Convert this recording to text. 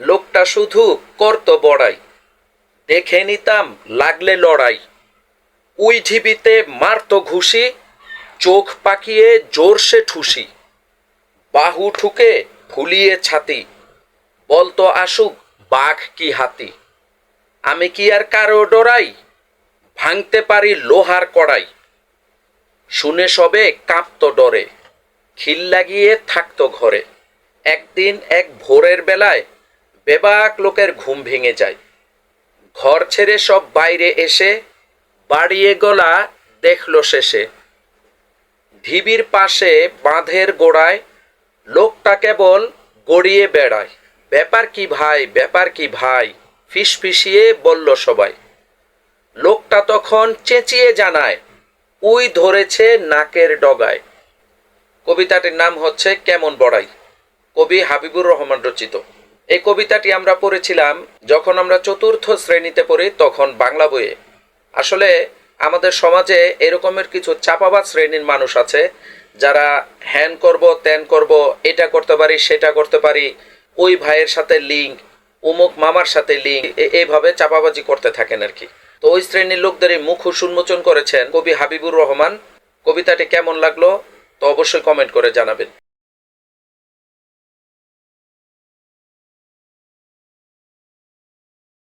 লোকটা শুধু করত বড়াই। দেখে নিতাম লাগলে লড়াই। উই ঢিবিতে মারতো ঘুষি, চোখ পাকিয়ে জোরসে ঠুসি। বাহু ঠুকে ফুলিয়ে ছাতি। বলতো আসুক বাঘ কি হাতি। আমি কি আর কারও ডরাই? ভাঙতে পারি লোহার কড়াই। শুনে সবে কাঁপতো ডরে। খিল লাগিয়ে থাকতো ঘরে। একদিন এক ভোরের বেলায় বেবাক লোকের ঘুম ভেঙে যায়। ঘর ছেড়ে সব বাইরে এসে বাড়িয়ে গলা দেখল শেষে। ঢিবির পাশে বাঁধের গোড়ায় লোকটা কেবল গড়িয়ে বেড়ায়। ব্যাপার কি ভাই, ব্যাপার কি ভাই? ফিস ফিসিয়ে বলল সবাই। লোকটা তখন চেঁচিয়ে জানায়, উই ধরেছে নাকের ডগায়। কবিতাটির নাম হচ্ছে কেমন বড়াই। কবি হাবিবুর রহমান রচিত। এই কবিতাটি আমরা পড়েছিলাম যখন আমরা চতুর্থ শ্রেণীতে পড়ি, তখন বাংলা বইয়ে। আসলে আমাদের সমাজে এরকমের কিছু চাপাবাজ শ্রেণির মানুষ আছে, যারা হ্যান করব, ত্যান করব, এটা করতে পারি, সেটা করতে পারি, ওই ভাইয়ের সাথে লিঙ্ক উমুক মামার সাথে লিঙ্ক এইভাবে চাপাবাজি করতে থাকেন আর কি। তো ওই শ্রেণির লোকদের এই মুখ উন্মোচন করেছেন কবি হাবিবুর রহমান। কবিতাটি কেমন লাগল, তো অবশ্যই কমেন্ট করে জানাবেন।